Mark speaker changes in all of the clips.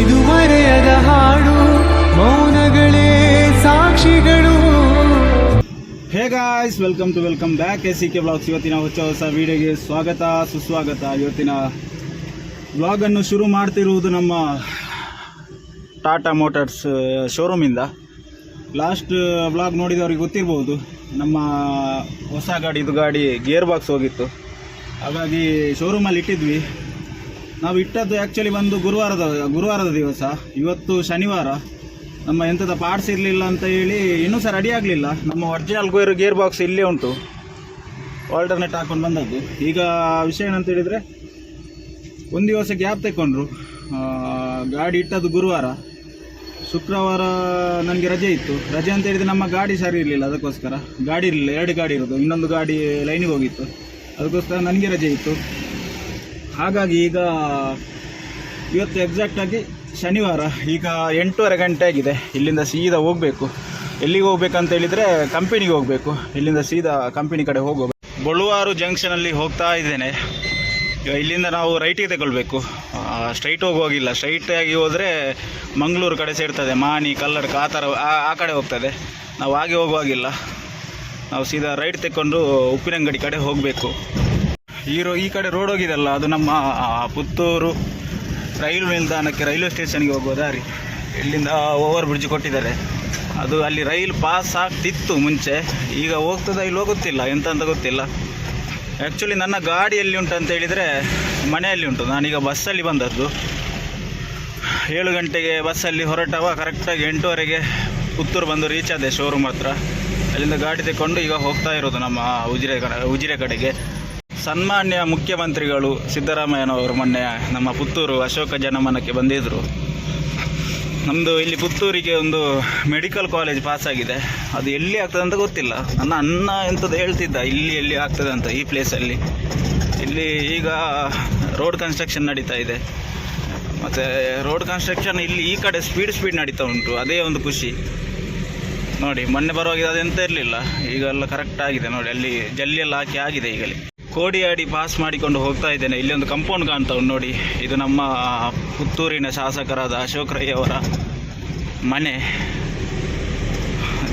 Speaker 1: ಇದು ಮರೆಯದ ಹಾಡು, ಮೌನಗಳೇ ಸಾಕ್ಷಿಗಳು.
Speaker 2: Hey guys welcome to welcome back S C K blogs ಇವತ್ತಿನ ಹೊಸ ಹೊಸ ವಿಡಿಯೋಗೆ ಸ್ವಾಗತ, ಸುಸ್ವಾಗತ. ಇವತ್ತಿನ ಬ್ಲಾಗನ್ನು ಶುರು ಮಾಡ್ತಿರುವುದು ನಮ್ಮ ಟಾಟಾ ಮೋಟಾರ್ಸ್ ಶೋರೂಮಿಂದ ಲಾಸ್ಟ್ ಬ್ಲಾಗ್ ನೋಡಿದವ್ರಿಗೆ ಗೊತ್ತಿರ್ಬೋದು, ನಮ್ಮ ಹೊಸ ಗಾಡಿ, ಇದು ಗಾಡಿ ಗೇರ್ ಬಾಕ್ಸ್ ಹೋಗಿತ್ತು. ಹಾಗಾಗಿ ಶೋರೂಮಲ್ಲಿ ಇಟ್ಟಿದ್ವಿ. ನಾವು ಇಟ್ಟದ್ದು ಆ್ಯಕ್ಚುಲಿ ಬಂದು ಗುರುವಾರದ ಗುರುವಾರದ ದಿವಸ. ಇವತ್ತು ಶನಿವಾರ. ನಮ್ಮ ಎಂಥದ ಪಾರ್ಟ್ಸ್ ಇರಲಿಲ್ಲ ಅಂತ ಹೇಳಿ ಇನ್ನೂ ಸಹ ರೆಡಿ ಆಗಲಿಲ್ಲ. ನಮ್ಮ ಒರಿಜಿನಲ್ ಗೇರ್ ಗೇರ್ ಬಾಕ್ಸ್ ಇಲ್ಲೇ ಉಂಟು. ಆಲ್ಟರ್ನೇಟ್ ಹಾಕೊಂಡು ಬಂದದ್ದು. ಈಗ ವಿಷಯ ಏನಂತ ಹೇಳಿದರೆ ಒಂದು ದಿವಸ ಗ್ಯಾಪ್ ಆ, ಗಾಡಿ ಇಟ್ಟದ್ದು ಗುರುವಾರ. ಶುಕ್ರವಾರ ನನಗೆ ರಜೆ ಇತ್ತು. ರಜೆ ಅಂತ ಹೇಳಿದರೆ ನಮ್ಮ ಗಾಡಿ ಸರಿ ಇರಲಿಲ್ಲ ಅದಕ್ಕೋಸ್ಕರ. ಗಾಡಿ ಇರಲಿಲ್ಲ ಎರಡು ಗಾಡಿ ಇರೋದು. ಇನ್ನೊಂದು ಗಾಡಿ ಲೈನಿಗೆ ಹೋಗಿತ್ತು. ಅದಕ್ಕೋಸ್ಕರ ನನಗೆ ರಜೆ ಇತ್ತು. ಹಾಗಾಗಿ ಈಗ ಇವತ್ತು ಎಕ್ಸಾಕ್ಟಾಗಿ ಶನಿವಾರ, ಈಗ ಎಂಟೂವರೆ ಗಂಟೆ ಆಗಿದೆ. ಇಲ್ಲಿಂದ ಸೀದಾ ಹೋಗಬೇಕು. ಎಲ್ಲಿಗೆ ಹೋಗ್ಬೇಕಂತ ಹೇಳಿದರೆ ಕಂಪನಿಗೆ ಹೋಗಬೇಕು. ಇಲ್ಲಿಂದ ಸೀದಾ ಕಂಪನಿ ಕಡೆ ಹೋಗಬೇಕು ಬೊಳುವಾರು ಜಂಕ್ಷನಲ್ಲಿ ಹೋಗ್ತಾ ಇದ್ದೇನೆ. ಇಲ್ಲಿಂದ ನಾವು ರೈಟಿಗೆ ತಗೊಳ್ಬೇಕು. ಸ್ಟ್ರೈಟ್ ಹೋಗುವಾಗಿಲ್ಲ ಸ್ಟ್ರೈಟ್ ಸ್ಟ್ರೈಟಾಗಿ ಹೋದರೆ ಮಂಗಳೂರು ಕಡೆ ಸೇರ್ತದೆ. ಮಾನಿ ಕಲ್ಲಡ್ಕ ಆ ಥರ ಆ ಕಡೆ ಹೋಗ್ತದೆ. ನಾವು ಹಾಗೆ ಹೋಗುವಾಗಿಲ್ಲ. ನಾವು ಸೀದಾ ರೈಟ್ ತೆಕ್ಕೊಂಡು ಉಪ್ಪಿನಂಗಡಿ ಕಡೆ ಹೋಗಬೇಕು. ಈ ಈ ಕಡೆ ರೋಡ್ ಹೋಗಿದೆಲ್ಲ ಅದು ನಮ್ಮ ಪುತ್ತೂರು ರೈಲು ನಿಲ್ದಾಣಕ್ಕೆ ರೈಲ್ವೆ ಸ್ಟೇಷನ್ಗೆ ಹೋಗುವ ದಾರಿ. ಇಲ್ಲಿಂದ ಓವರ್ ಬ್ರಿಡ್ಜ್ ಕೊಟ್ಟಿದ್ದಾರೆ. ಅದು ಅಲ್ಲಿ ರೈಲು ಪಾಸ್ ಆಗ್ತಿತ್ತು ಮುಂಚೆ. ಈಗ ಹೋಗ್ತದ ಇಲ್ಲಿ ಹೋಗುತ್ತಿಲ್ಲ ಎಂತ ಅಂತ ಗೊತ್ತಿಲ್ಲ. ಆ್ಯಕ್ಚುಲಿ ನನ್ನ ಗಾಡಿ ಎಲ್ಲಿ ಉಂಟು ಅಂತ ಹೇಳಿದರೆ ಮನೆಯಲ್ಲಿ ಉಂಟು. ನಾನೀಗ ಬಸ್ಸಲ್ಲಿ ಬಂದದ್ದು. ಏಳು ಗಂಟೆಗೆ ಬಸ್ಸಲ್ಲಿ ಹೊರಟವ ಕರೆಕ್ಟಾಗಿ ಎಂಟೂವರೆಗೆ ಪುತ್ತೂರು ಬಂದು ರೀಚ್ ಆದೆ ಶೋರೂಮ್ ಹತ್ರ. ಅಲ್ಲಿಂದ ಗಾಡಿ ತಗೊಂಡು ಈಗ ಹೋಗ್ತಾ ಇರೋದು ನಮ್ಮ ಉಜಿರೆ ಕಡೆ, ಉಜಿರೆ ಕಡೆಗೆ. ಸನ್ಮಾನ್ಯ ಮುಖ್ಯಮಂತ್ರಿಗಳು ಸಿದ್ದರಾಮಯ್ಯನವರು ಮೊನ್ನೆ ನಮ್ಮ ಪುತ್ತೂರು ಅಶೋಕ ಜನಮನಕ್ಕೆ ಬಂದಿದ್ದರು ನಮ್ಮದು ಇಲ್ಲಿ ಪುತ್ತೂರಿಗೆ ಒಂದು ಮೆಡಿಕಲ್ ಕಾಲೇಜ್ ಪಾಸ್ ಆಗಿದೆ. ಅದು ಎಲ್ಲಿ ಆಗ್ತದೆ ಅಂತ ಗೊತ್ತಿಲ್ಲ. ನನ್ನ ಅನ್ನ ಎಂಥದ್ದು ಹೇಳ್ತಿದ್ದ, ಇಲ್ಲಿ ಎಲ್ಲಿ ಆಗ್ತದೆ ಅಂತ ಈ ಪ್ಲೇಸಲ್ಲಿ ಇಲ್ಲಿ ಈಗ ರೋಡ್ ಕನ್ಸ್ಟ್ರಕ್ಷನ್ ನಡೀತಾ ಇದೆ. ಮತ್ತು ರೋಡ್ ಕನ್ಸ್ಟ್ರಕ್ಷನ್ ಇಲ್ಲಿ ಈ ಕಡೆ ಸ್ಪೀಡ್ ಸ್ಪೀಡ್ ನಡೀತಾ ಉಂಟು. ಅದೇ ಒಂದು ಖುಷಿ. ನೋಡಿ, ಮೊನ್ನೆ ಬರುವಾಗ ಅದೆಂತ ಇರಲಿಲ್ಲ. ಈಗೆಲ್ಲ ಕರೆಕ್ಟ್ ಆಗಿದೆ. ನೋಡಿ, ಅಲ್ಲಿ ಜಲ್ಲಿ ಎಲ್ಲ ಹಾಕಿ ಆಗಿದೆ ಈಗಲೇ. ಕೋಡಿಯಾಡಿ ಪಾಸ್ ಮಾಡಿಕೊಂಡು ಹೋಗ್ತಾ ಇದ್ದೇನೆ. ಇಲ್ಲಿ ಒಂದು ಕಂಪೌಂಡ್ ಕಾಣ್ತಾ ನೋಡಿ. ಇದು ನಮ್ಮ ಪುತ್ತೂರಿನ ಶಾಸಕರಾದ ಅಶೋಕ್ ರೈ ಅವರ ಮನೆ.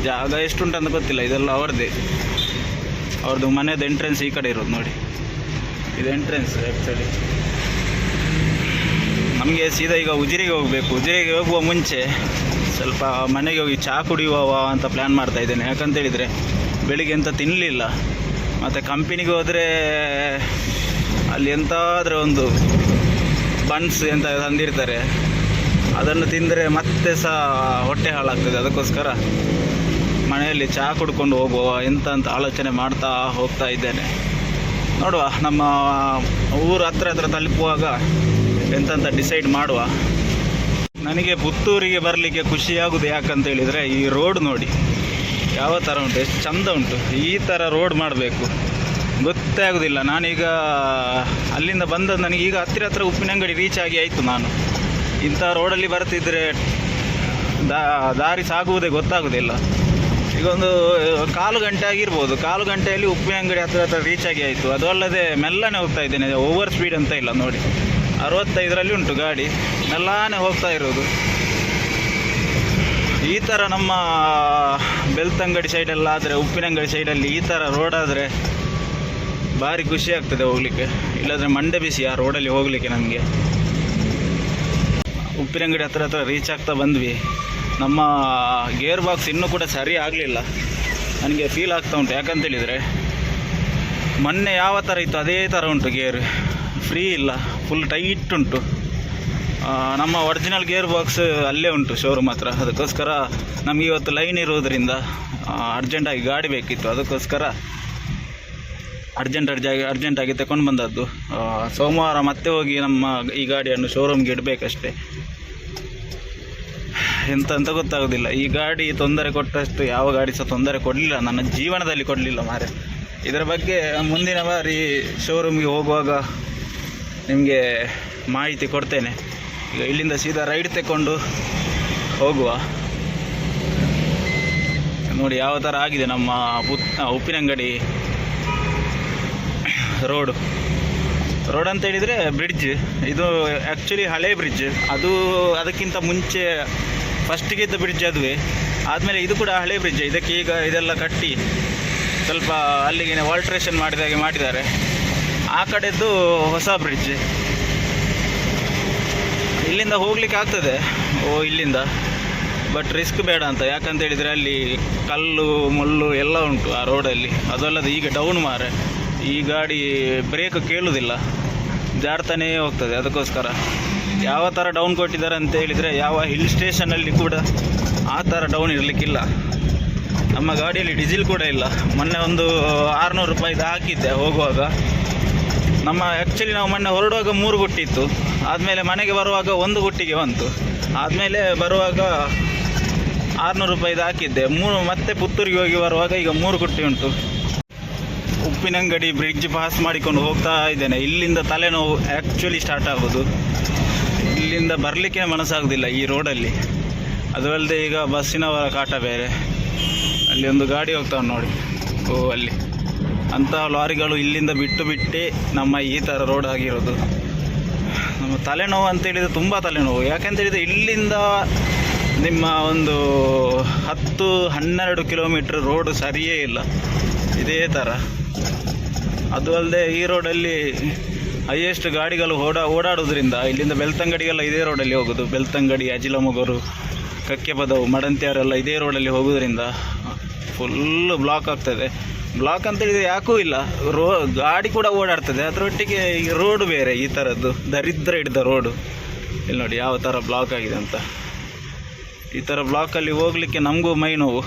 Speaker 2: ಜಾಗ ಎಷ್ಟುಂಟಂತ ಗೊತ್ತಿಲ್ಲ. ಇದೆಲ್ಲ ಅವ್ರದ್ದೇ ಅವ್ರದ್ದು ಮನೆಯದು ಎಂಟ್ರೆನ್ಸ್ ಈ ಕಡೆ ಇರೋದು ನೋಡಿ. ಇದು ಎಂಟ್ರೆನ್ಸ್ ಆ್ಯಕ್ಚುಲಿ ನಮಗೆ ಸೀದಾ ಈಗ ಉಜಿರೆಗೆ ಹೋಗಬೇಕು. ಉಜಿರೆಗೆ ಹೋಗುವ ಮುಂಚೆ ಸ್ವಲ್ಪ ಮನೆಗೆ ಹೋಗಿ ಚಹಾ ಕುಡಿಯುವವ ಅಂತ ಪ್ಲ್ಯಾನ್ ಮಾಡ್ತಾ ಇದ್ದೇನೆ. ಯಾಕಂತೇಳಿದರೆ ಬೆಳಿಗ್ಗೆ ಅಂತ ತಿನ್ನಲಿಲ್ಲ ಮತ್ತು ಕಂಪನಿಗೆ ಹೋದರೆ ಅಲ್ಲಿ ಎಂತಾದರೂ ಒಂದು ಬನ್ಸ್ ಎಂತ ತಂದಿರ್ತಾರೆ. ಅದನ್ನು ತಿಂದರೆ ಮತ್ತೆ ಸಹ ಹೊಟ್ಟೆ ಹಾಳಾಗ್ತದೆ. ಅದಕ್ಕೋಸ್ಕರ ಮನೆಯಲ್ಲಿ ಚಹಾ ಕುಡ್ಕೊಂಡು ಹೋಗುವ ಎಂತ ಅಂತ ಆಲೋಚನೆ ಮಾಡ್ತಾ ಹೋಗ್ತಾ ಇದ್ದೇನೆ. ನೋಡುವ, ನಮ್ಮ ಊರು ಹತ್ರ ಹತ್ರ ತಲುಪುವಾಗ ಎಂತಂತ ಡಿಸೈಡ್ ಮಾಡುವ. ನನಗೆ ಪುತ್ತೂರಿಗೆ ಬರಲಿಕ್ಕೆ ಖುಷಿಯಾಗುದು ಯಾಕಂತ ಹೇಳಿದರೆ ಈ ರೋಡ್ ನೋಡಿ. ಯಾವ ಥರ ಉಂಟು? ಎಷ್ಟು ಚಂದ ಉಂಟು. ಈ ಥರ ರೋಡ್ ಮಾಡಬೇಕು. ಗೊತ್ತೇ ಆಗೋದಿಲ್ಲ. ನಾನೀಗ ಅಲ್ಲಿಂದ ಬಂದದ್ದು ನನಗೆ ಈಗ ಹತ್ತಿರ ಹತ್ತಿರ ಉಪ್ಪಿನಂಗಡಿ ರೀಚ್ ಆಗಿ ಆಯಿತು ನಾನು. ಇಂಥ ರೋಡಲ್ಲಿ ಬರ್ತಿದ್ರೆ ದಾರಿ ಸಾಗುವುದೇ ಗೊತ್ತಾಗೋದಿಲ್ಲ. ಈಗ ಒಂದು, ಕಾಲು ಗಂಟೆ ಆಗಿರ್ಬೋದು. ಕಾಲು ಗಂಟೆಯಲ್ಲಿ ಉಪ್ಪಿನ ಅಂಗಡಿ ಹತ್ತಿರ ಹತ್ರ ರೀಚ್ ಆಗಿ ಆಯಿತು. ಅದು ಅಲ್ಲದೆ ಮೆಲ್ಲನೆ ಹೋಗ್ತಾ ಇದ್ದೇನೆ. ಓವರ್ ಸ್ಪೀಡ್ ಅಂತ ಇಲ್ಲ ನೋಡಿ. ಅರವತ್ತೈದರಲ್ಲಿ ಉಂಟು ಗಾಡಿ. ಮೆಲ್ಲಾನೆ ಹೋಗ್ತಾ ಇರೋದು. ಈ ಥರ ನಮ್ಮ ಬೆಳ್ತಂಗಡಿ ಸೈಡೆಲ್ಲ ಆದರೆ ಉಪ್ಪಿನಂಗಡಿ ಸೈಡಲ್ಲಿ ಈ ಥರ ರೋಡ್ ಆದರೆ ಭಾರಿ ಖುಷಿ ಆಗ್ತದೆ ಹೋಗ್ಲಿಕ್ಕೆ. ಇಲ್ಲಾದರೆ ಮಂಡೆ ಬಿಸಿ ಆ ರೋಡಲ್ಲಿ ಹೋಗಲಿಕ್ಕೆ ನಮಗೆ. ಉಪ್ಪಿನಂಗಡಿ ಹತ್ರ ಹತ್ರ ರೀಚ್ ಆಗ್ತಾ ಬಂದ್ವಿ. ನಮ್ಮ ಗೇರ್ ಬಾಕ್ಸ್ ಇನ್ನೂ ಕೂಡ ಸರಿ ಆಗಲಿಲ್ಲ. ನನಗೆ ಫೀಲ್ ಆಗ್ತಾ ಉಂಟು. ಯಾಕಂತೇಳಿದರೆ ಮೊನ್ನೆ ಯಾವ ಥರ ಇತ್ತು? ಅದೇ ಥರ ಉಂಟು ಗೇರ್ ಫ್ರೀ ಇಲ್ಲ. ಫುಲ್ ಟೈಟ್ ಉಂಟು. ನಮ್ಮ ಒರಿಜಿನಲ್ ಗೇರ್ ಬಾಕ್ಸ್ ಅಲ್ಲೇ ಉಂಟು ಶೋರೂಮ್ ಹತ್ರ. ಅದಕ್ಕೋಸ್ಕರ ನಮಗೆ ಇವತ್ತು ಲೈನ್ ಇರೋದರಿಂದ ಅರ್ಜೆಂಟಾಗಿ ಗಾಡಿ ಬೇಕಿತ್ತು. ಅದಕ್ಕೋಸ್ಕರ ಅರ್ಜೆಂಟ್ ಅರ್ಜಾಗಿ ಅರ್ಜೆಂಟಾಗಿ ತಗೊಂಡು ಬಂದದ್ದು. ಸೋಮವಾರ ಮತ್ತೆ ಹೋಗಿ ನಮ್ಮ ಈ ಗಾಡಿಯನ್ನು ಶೋರೂಮ್ಗೆ ಇಡಬೇಕಷ್ಟೇ. ಎಂತ ಅಂತ ಗೊತ್ತಾಗೋದಿಲ್ಲ. ಈ ಗಾಡಿ ತೊಂದರೆ ಕೊಟ್ಟಷ್ಟು ಯಾವ ಗಾಡಿ ಸಹ ತೊಂದರೆ ಕೊಡಲಿಲ್ಲ. ನನ್ನ ಜೀವನದಲ್ಲಿ ಕೊಡಲಿಲ್ಲ ಮಾರೆ. ಇದರ ಬಗ್ಗೆ ಮುಂದಿನ ಬಾರಿ ಶೋರೂಮ್ಗೆ ಹೋಗುವಾಗ ನಿಮಗೆ ಮಾಹಿತಿ ಕೊಡ್ತೇನೆ. ಈಗ ಇಲ್ಲಿಂದ ಸೀದಾ ರೈಡ್ ತಗೊಂಡು ಹೋಗುವ. ನೋಡಿ ಯಾವ ಥರ ಆಗಿದೆ ನಮ್ಮ ಉಪ್ಪಿನಂಗಡಿ ರೋಡು. ರೋಡ್ ಅಂತ ಹೇಳಿದರೆ ಬ್ರಿಡ್ಜ್. ಇದು ಆ್ಯಕ್ಚುಲಿ ಹಳೆ ಬ್ರಿಡ್ಜ್. ಅದು ಅದಕ್ಕಿಂತ ಮುಂಚೆ ಫಸ್ಟಿಗೆ ಇದ್ದ ಬ್ರಿಡ್ಜ್ ಅದುವೇ. ಆದಮೇಲೆ ಇದು ಕೂಡ ಹಳೆ ಬ್ರಿಡ್ಜ್. ಇದಕ್ಕೆ ಈಗ ಇದೆಲ್ಲ ಕಟ್ಟಿ ಸ್ವಲ್ಪ ಅಲ್ಲಿಗೆ ವಾಲ್ಟ್ರೇಷನ್ ಮಾಡಿದಾಗೆ ಮಾಡಿದ್ದಾರೆ. ಆ ಕಡೆದ್ದು ಹೊಸ ಬ್ರಿಡ್ಜ್. ಇಲ್ಲಿಂದ ಹೋಗ್ಲಿಕ್ಕೆ ಆಗ್ತದೆ. ಓ, ಇಲ್ಲಿಂದ. ಬಟ್ ರಿಸ್ಕ್ ಬೇಡ ಅಂತ. ಯಾಕಂತ ಹೇಳಿದರೆ ಅಲ್ಲಿ ಕಲ್ಲು ಮುಳ್ಳು ಎಲ್ಲ ಉಂಟು ಆ ರೋಡಲ್ಲಿ ಅದಲ್ಲದೆ ಈಗ ಡೌನ್ ಮಾರೆ. ಈ ಗಾಡಿ ಬ್ರೇಕ್ ಕೇಳುವುದಿಲ್ಲ ಜಾರ್ತಾನೇ ಹೋಗ್ತದೆ ಅದಕ್ಕೋಸ್ಕರ. ಯಾವ ಥರ ಡೌನ್ ಕೊಟ್ಟಿದ್ದಾರೆ ಅಂತ ಹೇಳಿದರೆ ಯಾವ ಹಿಲ್ ಸ್ಟೇಷನಲ್ಲಿ ಕೂಡ ಆ ಥರ ಡೌನ್ ಇರಲಿಕ್ಕಿಲ್ಲ. ನಮ್ಮ ಗಾಡಿಯಲ್ಲಿ ಡೀಸೆಲ್ ಕೂಡ ಇಲ್ಲ. ಮೊನ್ನೆ ಒಂದು ಆರುನೂರು ರೂಪಾಯಿದು ಹಾಕಿದ್ದೆ ಹೋಗುವಾಗ. ನಮ್ಮ ಆ್ಯಕ್ಚುಲಿ ನಾವು ಮೊನ್ನೆ ಹೊರಡುವಾಗ ಮೂರು ಗುಟ್ಟಿತ್ತು ಆದಮೇಲೆ ಮನೆಗೆ ಬರುವಾಗ ಒಂದು ಗುಟ್ಟಿಗೆ ಬಂತು. ಆದಮೇಲೆ ಬರುವಾಗ ಆರುನೂರು ರೂಪಾಯಿದು ಹಾಕಿದ್ದೆ. ಮೂರು ಮತ್ತೆ ಪುತ್ತೂರಿಗೆ ಹೋಗಿ ಬರುವಾಗ ಈಗ ಮೂರು ಗುಟ್ಟಿ ಉಂಟು. ಉಪ್ಪಿನಂಗಡಿ ಬ್ರಿಡ್ಜ್ ಪಾಸ್ ಮಾಡಿಕೊಂಡು ಹೋಗ್ತಾ ಇದ್ದೇನೆ. ಇಲ್ಲಿಂದ ತಲೆನೋವು ಆ್ಯಕ್ಚುಲಿ ಸ್ಟಾರ್ಟ್ ಆಗೋದು. ಇಲ್ಲಿಂದ ಬರಲಿಕ್ಕೆ ಮನಸ್ಸಾಗೋದಿಲ್ಲ ಈ ರೋಡಲ್ಲಿ ಅದು ಅಲ್ಲದೆ ಈಗ ಬಸ್ಸಿನವರ ಕಾಟ ಬೇರೆ. ಅಲ್ಲಿ ಒಂದು ಗಾಡಿ ಹೋಗ್ತಾವೆ ನೋಡಿ. ಓ, ಅಲ್ಲಿ. ಅಂತಹ ಲಾರಿಗಳು ಇಲ್ಲಿಂದ ಬಿಟ್ಟು ಬಿಟ್ಟೇ ನಮ್ಮ ಈ ಥರ ರೋಡ್ ಆಗಿರೋದು. ನಮ್ಮ ತಲೆನೋವು ಅಂತ ಹೇಳಿದರೆ ತುಂಬ ತಲೆನೋವು. ಯಾಕಂತ ಹೇಳಿದರೆ ಇಲ್ಲಿಂದ ನಿಮ್ಮ ಒಂದು ಹತ್ತು ಹನ್ನೆರಡು ಕಿಲೋಮೀಟ್ರ್ ರೋಡ್ ಸರಿಯೇ ಇಲ್ಲ. ಇದೇ ಥರ. ಅದು ಅಲ್ಲದೆ ಈ ರೋಡಲ್ಲಿ ಹೈಯೆಸ್ಟ್ ಗಾಡಿಗಳು ಓಡಾ, ಓಡಾಡೋದ್ರಿಂದ ಇಲ್ಲಿಂದ ಬೆಳ್ತಂಗಡಿಗೆಲ್ಲ ಇದೇ ರೋಡಲ್ಲಿ ಹೋಗೋದು. ಬೆಳ್ತಂಗಡಿ, ಅಜಿಲಮೊಗರು ಕಕ್ಕೆಪದವು ಮಡಂತಿಯವರೆಲ್ಲ ಇದೇ ರೋಡಲ್ಲಿ ಹೋಗೋದ್ರಿಂದ ಫುಲ್ಲು ಬ್ಲಾಕ್ ಆಗ್ತದೆ. ಬ್ಲಾಕ್ ಅಂತ ಹೇಳಿದರೆ ಯಾಕೂ ಇಲ್ಲ. ರೋ, ಗಾಡಿ ಕೂಡ ಓಡಾಡ್ತದೆ. ಅದರೊಟ್ಟಿಗೆ ಈ ರೋಡ್ ಬೇರೆ, ಈ ಥರದ್ದು ದರಿದ್ರ ಹಿಡಿದ ರೋಡು ಇಲ್ಲಿ ನೋಡಿ ಯಾವ ಥರ ಬ್ಲಾಕ್ ಆಗಿದೆ ಅಂತ. ಈ ಥರ ಬ್ಲಾಕಲ್ಲಿ ಹೋಗಲಿಕ್ಕೆ ನಮಗೂ ಮೈ ನೋವು.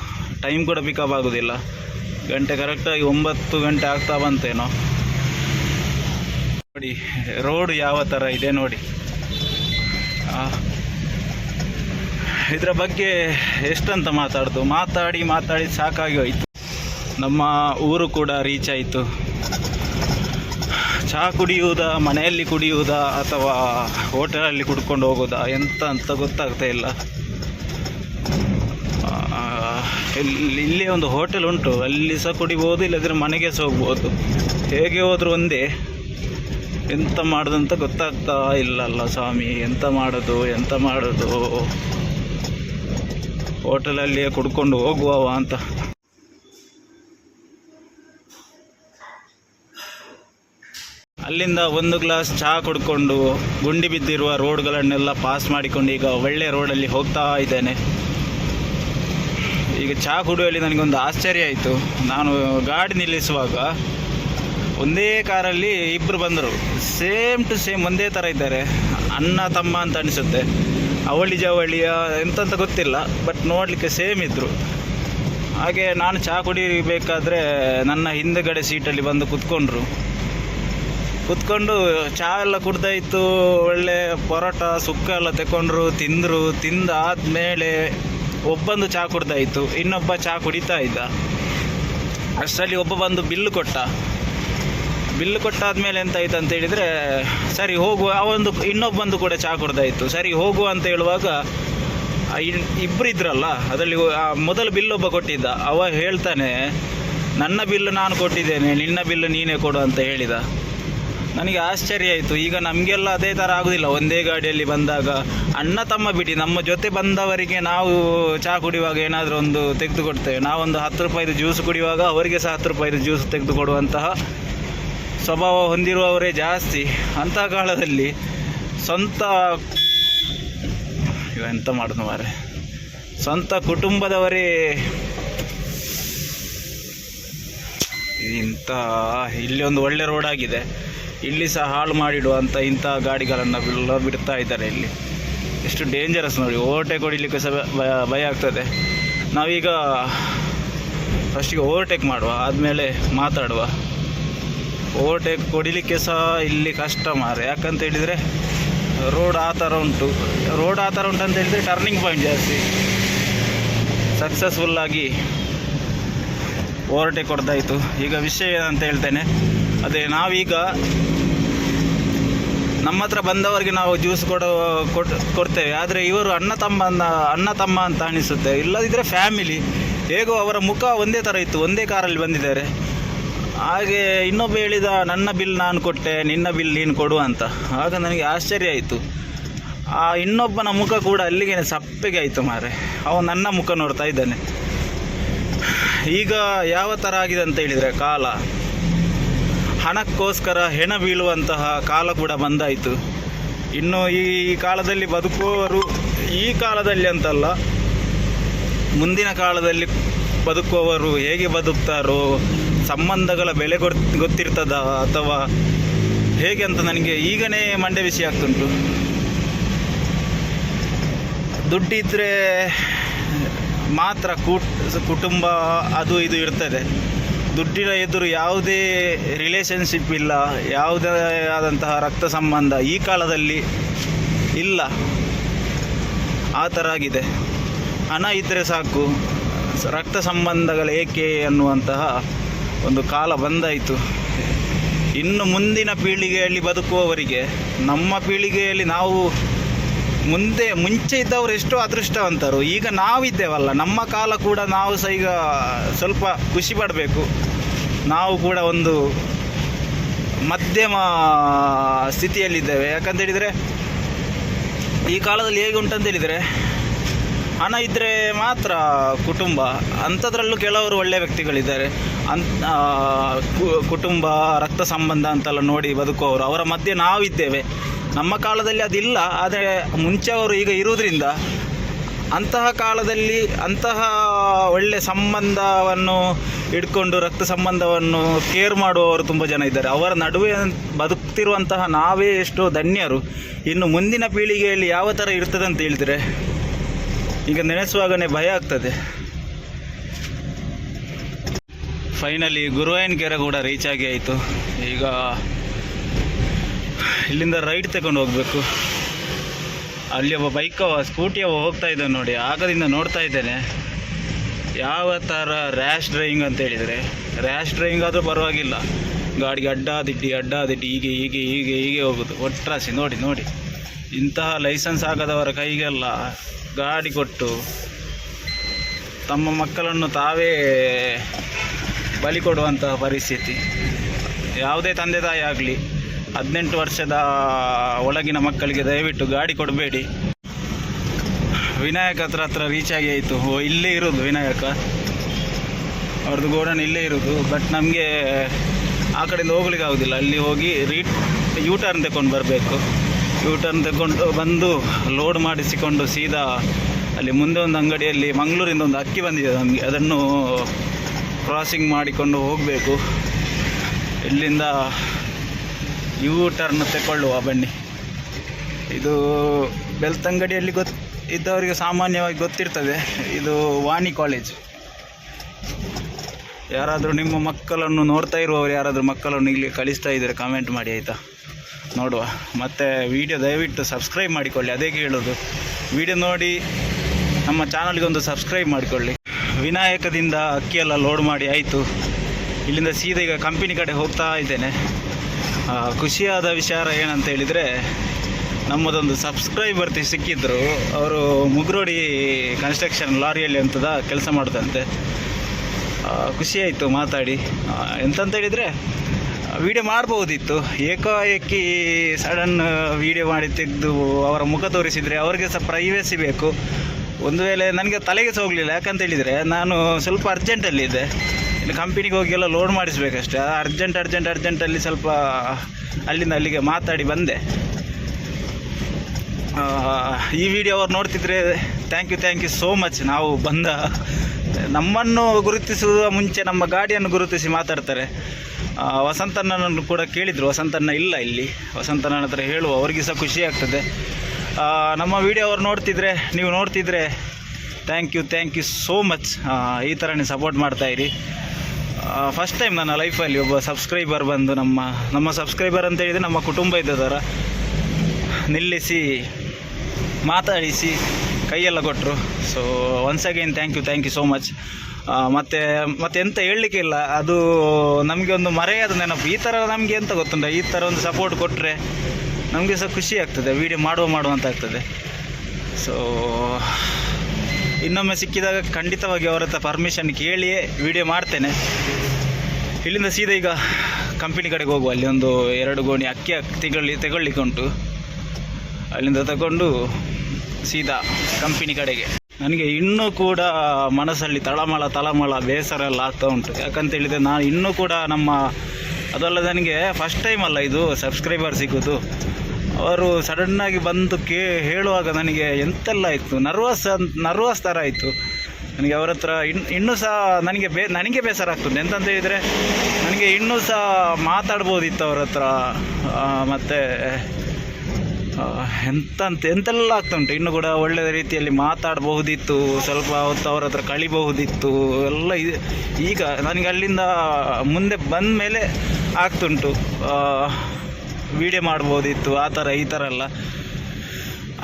Speaker 2: ಟೈಮ್ ಕೂಡ ಪಿಕಪ್ ಆಗೋದಿಲ್ಲ. ಗಂಟೆ ಕರೆಕ್ಟಾಗಿ ಒಂಬತ್ತು ಗಂಟೆ ಆಗ್ತಾ ಬಂತೇನೋ. ನೋಡಿ ರೋಡ್ ಯಾವ ಥರ ಇದೆ ನೋಡಿ. ಇದರ ಬಗ್ಗೆ ಎಷ್ಟಂತ ಮಾತಾಡ್ದು? ಮಾತಾಡಿ ಮಾತಾಡಿ ಸಾಕಾಗಿ ಹೋಯ್ತು. ನಮ್ಮ ಊರು ಕೂಡ ರೀಚ್ ಆಯಿತು. ಚಹಾ ಕುಡಿಯುವುದಾ, ಮನೆಯಲ್ಲಿ ಕುಡಿಯುವುದಾ, ಅಥವಾ ಹೋಟೆಲಲ್ಲಿ ಕುಡ್ಕೊಂಡು ಹೋಗೋದ, ಎಂತ ಅಂತ ಗೊತ್ತಾಗ್ತಾ ಇಲ್ಲ. ಇಲ್ಲೇ ಒಂದು ಹೋಟೆಲ್ ಉಂಟು. ಅಲ್ಲಿ ಸಹ ಕುಡಿಬೋದು, ಇಲ್ಲದ್ರೆ ಮನೆಗೆ ಸಹ ಹೋಗ್ಬೋದು. ಹೇಗೆ ಹೋದರೂ ಒಂದೇ. ಎಂತ ಮಾಡೋದು ಅಂತ ಗೊತ್ತಾಗ್ತಾ ಇಲ್ಲಲ್ಲ ಸ್ವಾಮಿ. ಎಂತ ಮಾಡೋದು ಎಂತ ಮಾಡೋದು. ಹೋಟೆಲಲ್ಲಿಯೇ ಕುಡ್ಕೊಂಡು ಹೋಗುವವ ಅಂತ. ಅಲ್ಲಿಂದ ಒಂದು ಗ್ಲಾಸ್ ಚಹಾ ಕುಡ್ಕೊಂಡು ಗುಂಡಿ ಬಿದ್ದಿರುವ ರೋಡ್ಗಳನ್ನೆಲ್ಲ ಪಾಸ್ ಮಾಡಿಕೊಂಡು ಈಗ ಒಳ್ಳೆ ರೋಡಲ್ಲಿ ಹೋಗ್ತಾ ಇದ್ದೇನೆ. ಈಗ ಚಹಾ ಕುಡಿಯುವಲ್ಲಿ ನನಗೊಂದು ಆಶ್ಚರ್ಯ ಆಯಿತು. ನಾನು ಗಾಡಿ ನಿಲ್ಲಿಸುವಾಗ ಒಂದೇ ಕಾರಲ್ಲಿ ಇಬ್ಬರು ಬಂದರು. ಸೇಮ್ ಟು ಸೇಮ್ ಒಂದೇ ಥರ ಇದ್ದಾರೆ. ಅಣ್ಣ, ತಮ್ಮ ಅಂತ ಅನಿಸುತ್ತೆ. ಅವಳಿ ಜವಳಿಯ ಎಂತಂತ ಗೊತ್ತಿಲ್ಲ, ಬಟ್ ನೋಡಲಿಕ್ಕೆ ಸೇಮ್ ಇದ್ದರು ಹಾಗೆ ನಾನು ಚಹಾ ಕುಡಿಬೇಕಾದ್ರೆ ನನ್ನ ಹಿಂದುಗಡೆ ಸೀಟಲ್ಲಿ ಬಂದು ಕುತ್ಕೊಂಡ್ರು. ಕುತ್ಕೊಂಡು ಚಹಾ ಎಲ್ಲ ಕುಡ್ದಾಯ್ತು ಒಳ್ಳೆ ಪರೋಟ, ಸುಕ್ಕ ಎಲ್ಲ ತಗೊಂಡ್ರು ತಿಂದರು, ತಿಂದಾದ್ಮೇಲೆ ಒಬ್ಬಂದು ಚಹಾ ಕುಡ್ದಾಯ್ತು ಇನ್ನೊಬ್ಬ ಚಹಾ ಕುಡಿತಾ ಇದ್ದ. ಅಷ್ಟರಲ್ಲಿ ಒಬ್ಬ ಬಂದು ಬಿಲ್ಲು ಕೊಟ್ಟ. ಬಿಲ್ಲು ಕೊಟ್ಟಾದ್ಮೇಲೆ ಎಂತಾಯ್ತು ಅಂತ ಹೇಳಿದರೆ, ಸರಿ ಹೋಗುವ ಅವೊಂದು ಇನ್ನೊಬ್ಬಂದು ಕೂಡ ಚಹಾ ಕುಡ್ದಾಯ್ತು ಸರಿ ಹೋಗುವ ಅಂತ ಹೇಳುವಾಗ ಇಬ್ಬರು ಇದ್ರಲ್ಲ, ಅದರಲ್ಲಿ ಮೊದಲು ಬಿಲ್ ಒಬ್ಬ ಕೊಟ್ಟಿದ್ದ. ಅವ ಹೇಳ್ತಾನೆ, ನನ್ನ ಬಿಲ್ಲು ನಾನು ಕೊಟ್ಟಿದ್ದೇನೆ, ನಿನ್ನ ಬಿಲ್ಲು ನೀನೇ ಕೊಡು ಅಂತ ಹೇಳಿದ. ನನಗೆ ಆಶ್ಚರ್ಯ ಆಯಿತು. ಈಗ ನಮಗೆಲ್ಲ ಅದೇ ಥರ ಆಗೋದಿಲ್ಲ. ಒಂದೇ ಗಾಡಿಯಲ್ಲಿ ಬಂದಾಗ ಅಣ್ಣ ತಮ್ಮ ಬಿಡಿ, ನಮ್ಮ ಜೊತೆ ಬಂದವರಿಗೆ ನಾವು ಚಹಾ ಕುಡಿಯುವಾಗ ಏನಾದರೂ ಒಂದು ತೆಗೆದು ಕೊಡ್ತೇವೆ ನಾವೊಂದು ಹತ್ತು ರೂಪಾಯಿದು ಜ್ಯೂಸ್ ಕುಡಿಯುವಾಗ ಅವರಿಗೆ ಸಹ ಹತ್ತು ರೂಪಾಯಿದು ಜ್ಯೂಸ್ ತೆಗೆದುಕೊಡುವಂತಹ ಸ್ವಭಾವ ಹೊಂದಿರುವವರೇ ಜಾಸ್ತಿ. ಅಂತಹ ಕಾಲದಲ್ಲಿ ಸ್ವಂತ ಇವ ಎಂತ ಮಾಡೋದು ಮಾರೆ ಸ್ವಂತ ಕುಟುಂಬದವರೇ. ಇಂಥ, ಇಲ್ಲಿ ಒಂದು ಒಳ್ಳೆ ರೋಡ್ ಆಗಿದೆ. ಇಲ್ಲಿ ಸಹ ಹಾಳು ಮಾಡಿಡುವಂಥ ಇಂಥ ಗಾಡಿಗಳನ್ನು ಬಿಡ್ತಾ ಇದ್ದಾರೆ ಇಲ್ಲಿ. ಎಷ್ಟು ಡೇಂಜರಸ್ ನೋಡಿ. ಓವರ್ಟೇಕ್ ಹೊಡಿಲಿಕ್ಕೆ ಸಹ ಭಯ ಭಯ ಆಗ್ತದೆ. ನಾವೀಗ ಫಸ್ಟಿಗೆ ಓವರ್ಟೇಕ್ ಮಾಡುವ, ಆದಮೇಲೆ ಮಾತಾಡುವ. ಓವರ್ಟೇಕ್ ಕೊಡಲಿಕ್ಕೆ ಸಹ ಇಲ್ಲಿ ಕಷ್ಟ ಮಾರೆ ಯಾಕಂತ ಹೇಳಿದರೆ ರೋಡ್ ಆ ಥರ ಉಂಟು. ರೋಡ್ ಆ ಥರ ಉಂಟು ಅಂತ ಹೇಳಿದರೆ ಟರ್ನಿಂಗ್ ಪಾಯಿಂಟ್ ಜಾಸ್ತಿ. ಸಕ್ಸಸ್ಫುಲ್ಲಾಗಿ ಓವರ್ಟೇಕ್ ಕೊಡ್ತಾಯಿತ್ತು ಈಗ ವಿಷಯ ಏನಂತ ಹೇಳ್ತೇನೆ, ಅದೇ ನಾವೀಗ ನಮ್ಮ ಹತ್ರ ಬಂದವರಿಗೆ ನಾವು ಜ್ಯೂಸ್ ಕೊಡೋ ಕೊಟ್ಟು ಕೊಡ್ತೇವೆ. ಆದರೆ ಇವರು ಅಣ್ಣ ತಮ್ಮ ಅಣ್ಣ ತಮ್ಮ ಅಂತ ಅನಿಸುತ್ತೆ. ಇಲ್ಲದಿದ್ದರೆ ಫ್ಯಾಮಿಲಿ ಹೇಗೋ ಅವರ ಮುಖ ಒಂದೇ ಥರ ಇತ್ತು, ಒಂದೇ ಕಾರಲ್ಲಿ ಬಂದಿದ್ದಾರೆ. ಹಾಗೆ ಇನ್ನೊಬ್ಬ ಹೇಳಿದ, ನನ್ನ ಬಿಲ್ ನಾನು ಕೊಟ್ಟೆ, ನಿನ್ನ ಬಿಲ್ ನೀನು ಕೊಡು ಅಂತ. ಆಗ ನನಗೆ ಆಶ್ಚರ್ಯ ಆಯಿತು. ಆ ಇನ್ನೊಬ್ಬನ ಮುಖ ಕೂಡ ಅಲ್ಲಿಗೆ ಸಪ್ಪೆಗೆ ಆಯಿತು ಮಾರೆ ಅವ ನನ್ನ ಮುಖ ನೋಡ್ತಾ ಇದ್ದಾನೆ. ಈಗ ಯಾವ ಥರ ಆಗಿದೆ ಅಂತ ಹೇಳಿದರೆ, ಕಾಲ. ಹಣಕ್ಕೋಸ್ಕರ ಹೆಣ ಬೀಳುವಂತಹ ಕಾಲ ಕೂಡ ಬಂದಾಯಿತು. ಇನ್ನು ಈ ಕಾಲದಲ್ಲಿ ಬದುಕುವವರು ಈ ಕಾಲದಲ್ಲಿ ಅಂತಲ್ಲ, ಮುಂದಿನ ಕಾಲದಲ್ಲಿ ಬದುಕುವವರು ಹೇಗೆ ಬದುಕ್ತಾರೋ, ಸಂಬಂಧಗಳ ಬೆಲೆ ಗೊತ್, ಗೊತ್ತಿರ್ತದ ಅಥವಾ ಹೇಗೆ ಅಂತ ನನಗೆ ಈಗನೇ ಮಂಡೆ ಬಿಸಿ ಆಗ್ತುಂಟು. ದುಡ್ಡಿದ್ರೆ ಮಾತ್ರ ಕೂಟ್ ಕುಟುಂಬ ಅದು ಇದು ಇರ್ತದೆ. ದುಡ್ಡಿನ ಎದುರು ಯಾವುದೇ ರಿಲೇಷನ್ಶಿಪ್ ಇಲ್ಲ, ಯಾವುದೇ ಆದಂತಹ ರಕ್ತ ಸಂಬಂಧ ಈ ಕಾಲದಲ್ಲಿ ಇಲ್ಲ. ಆ ಥರ ಆಗಿದೆ. ಹಣ ಇದ್ದರೆ ಸಾಕು, ರಕ್ತ ಸಂಬಂಧಗಳು ಏಕೆ ಅನ್ನುವಂತಹ ಒಂದು ಕಾಲ ಬಂದಾಯಿತು. ಇನ್ನು ಮುಂದಿನ ಪೀಳಿಗೆಯಲ್ಲಿ ಬದುಕುವವರಿಗೆ, ನಮ್ಮ ಪೀಳಿಗೆಯಲ್ಲಿ ನಾವು ಮುಂದೆ ಮುಂಚೆ ಇದ್ದವರು ಎಷ್ಟೋ ಅದೃಷ್ಟವಂತರು. ಈಗ ನಾವಿದ್ದೇವಲ್ಲ. ನಮ್ಮ ಕಾಲ ಕೂಡ ನಾವು ಸಹ ಈಗ ಸ್ವಲ್ಪ ಖುಷಿ ಪಡಬೇಕು. ನಾವು ಕೂಡ ಒಂದು ಮಧ್ಯಮ ಸ್ಥಿತಿಯಲ್ಲಿದ್ದೇವೆ. ಯಾಕಂತ ಹೇಳಿದರೆ ಈ ಕಾಲದಲ್ಲಿ ಹೇಗೆ ಉಂಟಂತ ಹೇಳಿದರೆ ಹಣ ಇದ್ದರೆ ಮಾತ್ರ ಕುಟುಂಬ, ಅಂಥದ್ರಲ್ಲೂ ಕೆಲವರು ಒಳ್ಳೆಯ ವ್ಯಕ್ತಿಗಳಿದ್ದಾರೆ. ಅನ್ ಕುಟುಂಬ, ರಕ್ತ ಸಂಬಂಧ ಅಂತೆಲ್ಲ ನೋಡಿ ಬದುಕುವವರು. ಅವರ ಮಧ್ಯೆ ನಾವಿದ್ದೇವೆ. ನಮ್ಮ ಕಾಲದಲ್ಲಿ ಅದಿಲ್ಲ, ಆದರೆ ಮುಂಚೆ ಅವರು ಈಗ ಇರುವುದರಿಂದ ಅಂತಹ ಕಾಲದಲ್ಲಿ ಅಂತಹ ಒಳ್ಳೆ ಸಂಬಂಧವನ್ನು ಇಟ್ಕೊಂಡು ರಕ್ತ ಸಂಬಂಧವನ್ನು ಕೇರ್ ಮಾಡುವವರು ತುಂಬ ಜನ ಇದ್ದಾರೆ. ಅವರ ನಡುವೆ ಬದುಕ್ತಿರುವಂತಹ ನಾವೇ ಎಷ್ಟೋ ಧನ್ಯರು. ಇನ್ನು ಮುಂದಿನ ಪೀಳಿಗೆಯಲ್ಲಿ ಯಾವ ಥರ ಇರ್ತದೆ ಅಂತ ಹೇಳಿದರೆ, ಈಗ ನೆನೆಸುವಾಗನೇ ಭಯ ಆಗ್ತದೆ. ಫೈನಲಿ ಗುರುವಾಯನ್ ಕೆರೆ ಕೂಡ ರೀಚ್ ಆಗಿ ಆಯಿತು. ಈಗ ಇಲ್ಲಿಂದ ರೈಟ್ ತಗೊಂಡು ಹೋಗಬೇಕು. ಅಲ್ಲಿ ಒಬ್ಬ ಬೈಕ್ ಸ್ಕೂಟಿ ಹೋಗ್ತಾ ಇದ್ದಾನೆ ನೋಡಿ, ಆಗದಿಂದ ನೋಡ್ತಾ ಇದ್ದೇನೆ. ಯಾವ ಥರ ರ್ಯಾಶ್ ಡ್ರೈವಿಂಗ್ ಅಂತ ಹೇಳಿದರೆ ರ್ಯಾಶ್ ಡ್ರೈವಿಂಗ್ ಆದರೂ ಪರವಾಗಿಲ್ಲ. ಗಾಡಿಗೆ ಅಡ್ಡಾದಿಡ್ಡಿ ಅಡ್ಡಾದಿಡ್ಡಿ ಹೀಗೆ ಹೀಗೆ ಹೀಗೆ ಹೀಗೆ ಹೋಗೋದು. ಒಟ್ಟ್ರಾಸಿ ನೋಡಿ ನೋಡಿ. ಇಂತಹ ಲೈಸೆನ್ಸ್ ಆಗದವರ ಕೈಗೆಲ್ಲ ಗಾಡಿ ಕೊಟ್ಟು ತಮ್ಮ ಮಕ್ಕಳನ್ನು ತಾವೇ ಬಲಿ ಕೊಡುವಂತಹ ಪರಿಸ್ಥಿತಿ. ಯಾವುದೇ ತಂದೆ ತಾಯಿ ಆಗಲಿ ಹದಿನೆಂಟು ವರ್ಷದ ಒಳಗಿನ ಮಕ್ಕಳಿಗೆ ದಯವಿಟ್ಟು ಗಾಡಿ ಕೊಡಬೇಡಿ. ವಿನಾಯಕ ಹತ್ರ ಹತ್ರ ರೀಚ್ ಆಗಿ ಆಯಿತು ಓ, ಇಲ್ಲೇ ಇರೋದು ವಿನಾಯಕ. ಅವ್ರದ್ದು ಗೋಡನ್ ಇಲ್ಲೇ ಇರೋದು. ಬಟ್ ನಮಗೆ ಆ ಕಡೆಯಿಂದ ಹೋಗ್ಲಿಕ್ಕೆ ಆಗೋದಿಲ್ಲ. ಅಲ್ಲಿ ಹೋಗಿ ರೀ ಯೂ ಟರ್ನ್ ತಗೊಂಡು ಬರಬೇಕು. ಯೂ ಟರ್ನ್ ತಗೊಂಡು ಬಂದು ಲೋಡ್ ಮಾಡಿಸಿಕೊಂಡು ಸೀದಾ ಅಲ್ಲಿ ಮುಂದೆ ಒಂದು ಅಂಗಡಿಯಲ್ಲಿ ಮಂಗಳೂರಿಂದ ಒಂದು ಅಕ್ಕಿ ಬಂದಿದೆ ನಮಗೆ. ಅದನ್ನು ಕ್ರಾಸಿಂಗ್ ಮಾಡಿಕೊಂಡು ಹೋಗಬೇಕು. ಇಲ್ಲಿಂದ ಯೂ ಟರ್ನ್ ತಗೊಳ್ಳುವ ಬನ್ನಿ. ಇದು ಬೆಳ್ತಂಗಡಿಯಲ್ಲಿ ಗೊತ್ತು ಇದ್ದವರಿಗೆ ಸಾಮಾನ್ಯವಾಗಿ ಗೊತ್ತಿರ್ತದೆ. ಇದು ವಾಣಿ ಕಾಲೇಜ್ ಯಾರಾದರೂ ನಿಮ್ಮ ಮಕ್ಕಳನ್ನು ನೋಡ್ತಾ ಇರುವವರು ಯಾರಾದರೂ ಮಕ್ಕಳನ್ನು ಇಲ್ಲಿ ಕಳಿಸ್ತಾ ಇದ್ದರೆ ಕಮೆಂಟ್ ಮಾಡಿ ಆಯಿತಾ? ನೋಡುವ. ಮತ್ತು ವಿಡಿಯೋ ದಯವಿಟ್ಟು ಸಬ್ಸ್ಕ್ರೈಬ್ ಮಾಡಿಕೊಳ್ಳಿ. ಅದೇ ಕೇಳೋದು ವಿಡಿಯೋ ನೋಡಿ ನಮ್ಮ ಚಾನಲ್ಗೆ ಒಂದು ಸಬ್ಸ್ಕ್ರೈಬ್ ಮಾಡಿಕೊಳ್ಳಿ. ವಿನಾಯಕದಿಂದ ಅಕ್ಕಿಯೆಲ್ಲ ಲೋಡ್ ಮಾಡಿ ಆಯಿತು. ಇಲ್ಲಿಂದ ಸೀದಾ ಈಗ ಕಂಪನಿ ಕಡೆ ಹೋಗ್ತಾ ಇದ್ದೇನೆ. ಖುಷಿಯಾದ ವಿಚಾರ ಏನಂತ ಹೇಳಿದರೆ, ನಮ್ಮದೊಂದು ಸಬ್ಸ್ಕ್ರೈಬರ್ ಸಿಕ್ಕಿದ್ರು. ಅವರು ಮುಗ್ರೋಡಿ ಕನ್ಸ್ಟ್ರಕ್ಷನ್ ಲಾರಿಯಲ್ಲಿ ಅಂತದ ಕೆಲಸ ಮಾಡೋದಂತೆ. ಖುಷಿಯಾಯಿತು ಮಾತಾಡಿ. ಎಂತಂತ ಹೇಳಿದರೆ ವಿಡಿಯೋ ಮಾಡ್ಬೋದಿತ್ತು ಏಕಾಏಕಿ ಸಡನ್ ವಿಡಿಯೋ ಮಾಡಿ ತೆಗೆದು ಅವರ ಮುಖ ತೋರಿಸಿದರೆ ಅವರಿಗೆ ಸಹ ಪ್ರೈವೇಸಿ ಬೇಕು. ಒಂದು ವೇಳೆ ನನಗೆ ತಲೆಗೆ ಹೋಗಲಿಲ್ಲ ಯಾಕಂತ ಹೇಳಿದರೆ ನಾನು ಸ್ವಲ್ಪ ಅರ್ಜೆಂಟಲ್ಲಿದ್ದೆ ಇನ್ನು ಕಂಪನಿಗೆ ಹೋಗಿ ಎಲ್ಲ ಲೋಡ್ ಮಾಡಿಸ್ಬೇಕಷ್ಟೇ. ಅರ್ಜೆಂಟ್ ಅರ್ಜೆಂಟ್ ಅರ್ಜೆಂಟಲ್ಲಿ ಸ್ವಲ್ಪ ಅಲ್ಲಿಂದ ಅಲ್ಲಿಗೆ ಮಾತಾಡಿ ಬಂದೆ. ಈ ವಿಡಿಯೋ ಅವ್ರು ನೋಡ್ತಿದ್ರೆ thank you thank you so much ನಾವು ಬಂದ ನಮ್ಮನ್ನು ಗುರುತಿಸುವ ಮುಂಚೆ ನಮ್ಮ ಗಾಡಿಯನ್ನು ಗುರುತಿಸಿ ಮಾತಾಡ್ತಾರೆ. ವಸಂತಣ್ಣನನ್ನು ಕೂಡ ಕೇಳಿದರು. ವಸಂತಣ್ಣ ಇಲ್ಲ ಇಲ್ಲಿ. ವಸಂತಣ್ಣನ ಹತ್ರ ಹೇಳುವ, ಅವ್ರಿಗೆ ಸಹ ಖುಷಿ ಆಗ್ತದೆ. ನಮ್ಮ ವಿಡಿಯೋ ಅವ್ರು ನೋಡ್ತಿದ್ರೆ, ನೀವು ನೋಡ್ತಿದ್ರೆ thank you thank you so much ಈ ಥರನೇ ಸಪೋರ್ಟ್ ಮಾಡ್ತಾಯಿರಿ ಫಸ್ಟ್ ಟೈಮ್ ನನ್ನ ಲೈಫಲ್ಲಿ ಒಬ್ಬ ಸಬ್ಸ್ಕ್ರೈಬರ್ ಬಂದು ನಮ್ಮ ನಮ್ಮ ಸಬ್ಸ್ಕ್ರೈಬರ್ ಅಂತ ಹೇಳಿದರೆ ನಮ್ಮ ಕುಟುಂಬ ಇದ್ದ ಥರ ನಿಲ್ಲಿಸಿ, ಮಾತಾಡಿಸಿ, ಕೈಯೆಲ್ಲ ಕೊಟ್ಟರು so once again thank you thank you so much ಮತ್ತು, ಮತ್ತೆ ಎಂತ ಹೇಳಲಿಕ್ಕೆ ಇಲ್ಲ. ಅದು ನಮಗೆ ಒಂದು ಮರೆಯಾದ ನೆನಪು. ಈ ಥರ ನಮಗೆ ಎಂತ ಗೊತ್ತುಂಟ? ಈ ಥರ ಒಂದು ಸಪೋರ್ಟ್ ಕೊಟ್ಟರೆ ನಮಗೆ ಸಹ ಖುಷಿ ಆಗ್ತದೆ. ವೀಡಿಯೋ ಮಾಡುವ ಮಾಡುವಂತ ಆಗ್ತದೆ. ಸೊ ಇನ್ನೊಮ್ಮೆ ಸಿಕ್ಕಿದಾಗ ಖಂಡಿತವಾಗಿ ಅವರ ಹತ್ರ ಪರ್ಮಿಷನ್ ಕೇಳಿಯೇ ವಿಡಿಯೋ ಮಾಡ್ತೇನೆ. ಇಲ್ಲಿಂದ ಸೀದಾ ಈಗ ಕಂಪನಿ ಕಡೆಗೆ ಹೋಗುವ. ಅಲ್ಲಿ ಒಂದು ಎರಡು ಗೋಣಿ ಅಕ್ಕಿ ತೆಗೊಳ್ಳಿ, ತೆಗೊಳ್ಳಿಕ್ಕೆ ಉಂಟು. ಅಲ್ಲಿಂದ ತಗೊಂಡು ಸೀದಾ ಕಂಪನಿ ಕಡೆಗೆ. ನನಗೆ ಇನ್ನೂ ಕೂಡ ಮನಸ್ಸಲ್ಲಿ ತಳಮಳ ತಳಮಳ, ಬೇಸರ ಎಲ್ಲ ಆಗ್ತಾ ಉಂಟು. ಯಾಕಂತೇಳಿದರೆ ನಾನು ಇನ್ನೂ ಕೂಡ ನಮ್ಮ, ಅದಲ್ಲ ನನಗೆ ಫಸ್ಟ್ ಟೈಮ್ ಅಲ್ಲ ಇದು ಸಬ್ಸ್ಕ್ರೈಬರ್ ಸಿಗೋದು. ಅವರು ಸಡನ್ನಾಗಿ ಬಂದು ಕೇ, ಹೇಳುವಾಗ ನನಗೆ ಎಂತೆಲ್ಲ ಇತ್ತು. ನರ್ವಸ್ ನರ್ವಸ್ ಥರ ಆಯಿತು ನನಗೆ ಅವರ ಹತ್ರ ಇನ್ನು ಇನ್ನೂ ಸಹ ನನಗೆ ಬೇ, ನನಗೆ ಬೇಸರ ಆಗ್ತದೆ ಎಂತಂತ ಹೇಳಿದರೆ ನನಗೆ ಇನ್ನೂ ಸಹ ಮಾತಾಡ್ಬೋದಿತ್ತು ಅವ್ರ ಹತ್ರ. ಮತ್ತು ಎಂತಂತ, ಎಂತೆಲ್ಲ ಆಗ್ತಾ ಉಂಟು. ಇನ್ನು ಕೂಡ ಒಳ್ಳೆಯ ರೀತಿಯಲ್ಲಿ ಮಾತಾಡಬಹುದಿತ್ತು ಸ್ವಲ್ಪ ಹೊತ್ತು ಅವ್ರ ಹತ್ರ ಕಳಿಬಹುದಿತ್ತು. ಎಲ್ಲ ಇದು ಈಗ ನನಗೆ ಅಲ್ಲಿಂದ ಮುಂದೆ ಬಂದ ಮೇಲೆ ಆಗ್ತುಂಟು ವಿಡಿಯೋ ಮಾಡ್ಬೋದಿತ್ತು, ಆ ಥರ, ಈ ಥರ ಎಲ್ಲ.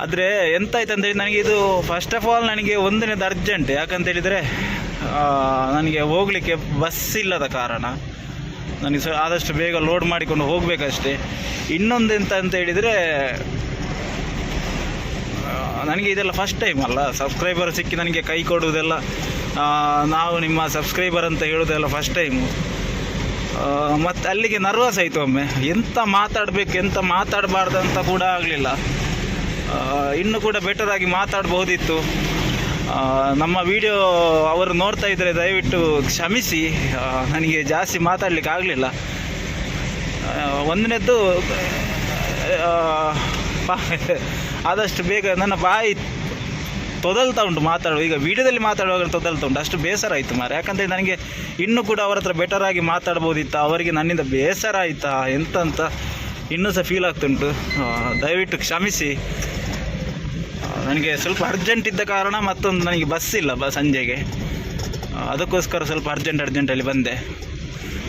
Speaker 2: ಆದರೆ ಎಂತಾಯ್ತು ಅಂತೇಳಿ ನನಗೆ ಇದು ಫಸ್ಟ್ ಆಫ್ ಆಲ್ ನನಗೆ ಒಂದನೇದು ಅರ್ಜೆಂಟ್ ಯಾಕಂತೇಳಿದರೆ ನನಗೆ ಹೋಗಲಿಕ್ಕೆ ಬಸ್ ಇಲ್ಲದ ಕಾರಣ. ನನಗೆ ಆದಷ್ಟು ಬೇಗ ಲೋಡ್ ಮಾಡಿಕೊಂಡು ಹೋಗಬೇಕಷ್ಟೇ. ಇನ್ನೊಂದು ಎಂತ ಅಂತ ಹೇಳಿದರೆ ನನಗೆ ಇದೆಲ್ಲ ಫಸ್ಟ್ ಟೈಮ್ ಅಲ್ಲ. ಸಬ್ಸ್ಕ್ರೈಬರ್ ಸಿಕ್ಕಿ ನನಗೆ ಕೈ ಕೊಡುವುದೆಲ್ಲ ನಾವು ನಿಮ್ಮ ಸಬ್ಸ್ಕ್ರೈಬರ್ ಅಂತ ಹೇಳೋದೆಲ್ಲ ಫಸ್ಟ್ ಟೈಮು ಮತ್ತು ಅಲ್ಲಿಗೆ ನರ್ವಸ್ ಆಯಿತು ಒಮ್ಮೆ. ಎಂತ ಮಾತಾಡಬೇಕು, ಎಂತ ಮಾತಾಡಬಾರ್ದು ಅಂತ ಕೂಡ ಆಗಲಿಲ್ಲ. ಇನ್ನೂ ಕೂಡ ಬೆಟರ್ ಆಗಿ ಮಾತಾಡ್ಬೋದಿತ್ತು ನಮ್ಮ ವಿಡಿಯೋ ಅವರು ನೋಡ್ತಾ ಇದ್ದರೆ ದಯವಿಟ್ಟು ಕ್ಷಮಿಸಿ. ನನಗೆ ಜಾಸ್ತಿ ಮಾತಾಡಲಿಕ್ಕೆ ಆಗಲಿಲ್ಲ. ಒಂದನೇದ್ದು ಆದಷ್ಟು ಬೇಗ ನನ್ನ ಬಾಯಿ ತೊದಲ್ತಾ ಉಂಟು ಮಾತಾಡುವ, ಈಗ ವಿಡಿಯೋದಲ್ಲಿ ಮಾತಾಡುವಾಗ ತೊದಲ್ತಾ ಉಂಟು. ಅಷ್ಟು ಬೇಸರ ಆಯಿತು ಮಾರೆ ಯಾಕಂದರೆ ನನಗೆ ಇನ್ನೂ ಕೂಡ ಅವರ ಹತ್ರ ಬೆಟರ್ ಆಗಿ ಮಾತಾಡ್ಬೋದಿತ್ತಾ, ಅವರಿಗೆ ನನ್ನಿಂದ ಬೇಸರ ಆಯಿತಾ, ಎಂತಂತ ಇನ್ನೂ ಸಹ ಫೀಲ್ ಆಗ್ತುಂಟು ದಯವಿಟ್ಟು ಕ್ಷಮಿಸಿ. ನನಗೆ ಸ್ವಲ್ಪ ಅರ್ಜೆಂಟ್ ಇದ್ದ ಕಾರಣ ಮತ್ತೊಂದು ನನಗೆ ಬಸ್ ಇಲ್ಲ, ಬ, ಸಂಜೆಗೆ. ಅದಕ್ಕೋಸ್ಕರ ಸ್ವಲ್ಪ ಅರ್ಜೆಂಟ್ ಅರ್ಜೆಂಟಲ್ಲಿ ಬಂದೆ.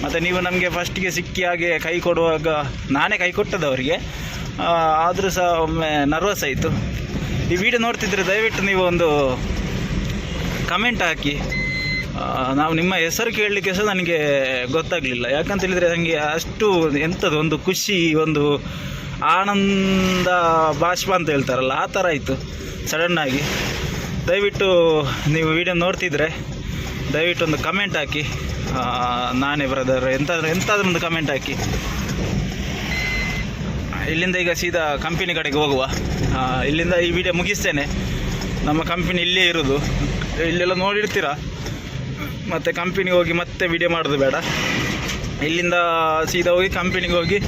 Speaker 2: ಮತ್ತು ನೀವು ನಮಗೆ ಫಸ್ಟಿಗೆ ಸಿಕ್ಕಿ ಹಾಗೆ ಕೈ ಕೊಡುವಾಗ, ನಾನೇ ಕೈ ಕೊಟ್ಟದ್ದು ಅವರಿಗೆ. ಆದರೂ ಸಹ ಒಮ್ಮೆ ನರ್ವಸ್ ಆಯಿತು. ಈ ವಿಡಿಯೋ ನೋಡ್ತಿದ್ರೆ ದಯವಿಟ್ಟು ನೀವು ಒಂದು ಕಮೆಂಟ್ ಹಾಕಿ. ನಾವು ನಿಮ್ಮ ಹೆಸರು ಕೇಳಲಿಕ್ಕೆ ಸಹ ನನಗೆ ಗೊತ್ತಾಗಲಿಲ್ಲ. ಯಾಕಂತ ಹೇಳಿದರೆ ನನಗೆ ಅಷ್ಟು ಎಂಥದ್ದು ಒಂದು ಖುಷಿ, ಒಂದು ಆನಂದ ಬಾಷ್ಪ ಅಂತ ಹೇಳ್ತಾರಲ್ಲ, ಆ ಥರ ಆಯಿತು ಸಡನ್ನಾಗಿ ದಯವಿಟ್ಟು ನೀವು ವಿಡಿಯೋ ನೋಡ್ತಿದ್ರೆ ದಯವಿಟ್ಟು ಒಂದು ಕಮೆಂಟ್ ಹಾಕಿ. ನಾನೇ ಬ್ರದರ್ ಎಂಥಾದ್ರೂ ಎಂಥಾದ್ರೂ ಒಂದು ಕಮೆಂಟ್ ಹಾಕಿ. ಇಲ್ಲಿಂದ ಈಗ ಸೀದಾ ಕಂಪನಿ ಕಡೆಗೆ ಹೋಗುವ. ಇಲ್ಲಿಂದ ಈ ವಿಡಿಯೋ ಮುಗಿಸ್ತೇನೆ. ನಮ್ಮ ಕಂಪನಿ ಇಲ್ಲೇ ಇರೋದು. ಇಲ್ಲೆಲ್ಲ ನೋಡಿರ್ತೀರಾ? ಮತ್ತು ಕಂಪನಿಗೆ ಹೋಗಿ ಮತ್ತೆ ವಿಡಿಯೋ ಮಾಡೋದು ಬೇಡ. ಇಲ್ಲಿಂದ ಸೀದಾ ಹೋಗಿ ಕಂಪನಿಗೆ ಹೋಗಿ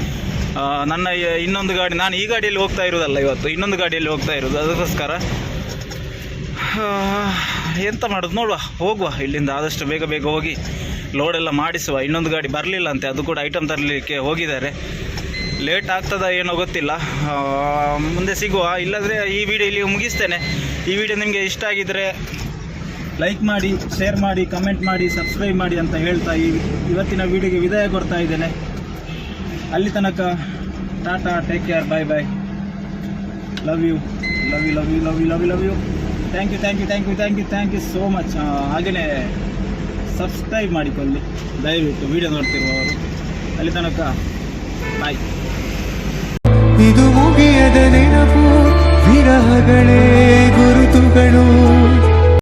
Speaker 2: ನನ್ನ ಇನ್ನೊಂದು ಗಾಡಿ, ನಾನು ಈ ಗಾಡಿಯಲ್ಲಿ ಹೋಗ್ತಾ ಇರೋದಲ್ಲ ಇವತ್ತು, ಇನ್ನೊಂದು ಗಾಡಿಯಲ್ಲಿ ಹೋಗ್ತಾ ಇರೋದು, ಅದಕ್ಕೋಸ್ಕರ. ಎಂತ ಮಾಡೋದು ನೋಡುವ, ಹೋಗುವ ಇಲ್ಲಿಂದ, ಆದಷ್ಟು ಬೇಗ ಬೇಗ ಹೋಗಿ ಲೋಡೆಲ್ಲ ಮಾಡಿಸುವ. ಇನ್ನೊಂದು ಗಾಡಿ ಬರಲಿಲ್ಲ ಅಂತೆ, ಅದು ಕೂಡ ಐಟಮ್ ತರಲಿಕ್ಕೆ ಹೋಗಿದ್ದಾರೆ. ಲೇಟ್ ಆಗ್ತದ ಏನೋ ಗೊತ್ತಿಲ್ಲ. ಮುಂದೆ ಸಿಗುವ. ಇಲ್ಲದ್ರೆ ಈ ವಿಡಿಯೋ ಇಲ್ಲಿ ಮುಗಿಸ್ತೇನೆ. ಈ ವಿಡಿಯೋ ನಿಮಗೆ ಇಷ್ಟ ಆಗಿದ್ದರೆ ಲೈಕ್ ಮಾಡಿ, ಶೇರ್ ಮಾಡಿ, ಕಮೆಂಟ್ ಮಾಡಿ, ಸಬ್ಸ್ಕ್ರೈಬ್ ಮಾಡಿ ಅಂತ ಹೇಳ್ತಾ ಈ ಇವತ್ತಿನ ವಿಡಿಯೋಗೆ ವಿದಾಯ ಕೊಡ್ತಾ ಇದ್ದೇನೆ. ಅಲ್ಲಿ ತನಕ tata take care bye bye love you love you love you love you love you love you thank you thank you thank you thank you thank you so much ಹಾಗೆಯೇ ಸಬ್ಸ್ಕ್ರೈಬ್ ಮಾಡಿಕೊಳ್ಳಿ. ದಯವಿಟ್ಟು ವಿಡಿಯೋ ನೋಡ್ತಿರುವವರು. ಅಲ್ಲಿ ತನಕ ಬಾಯ್
Speaker 1: ಇದು ಮುಗಿಯದ ನೆನಪು ವಿರಹಗಳೇ ಗುರುತುಗಳು.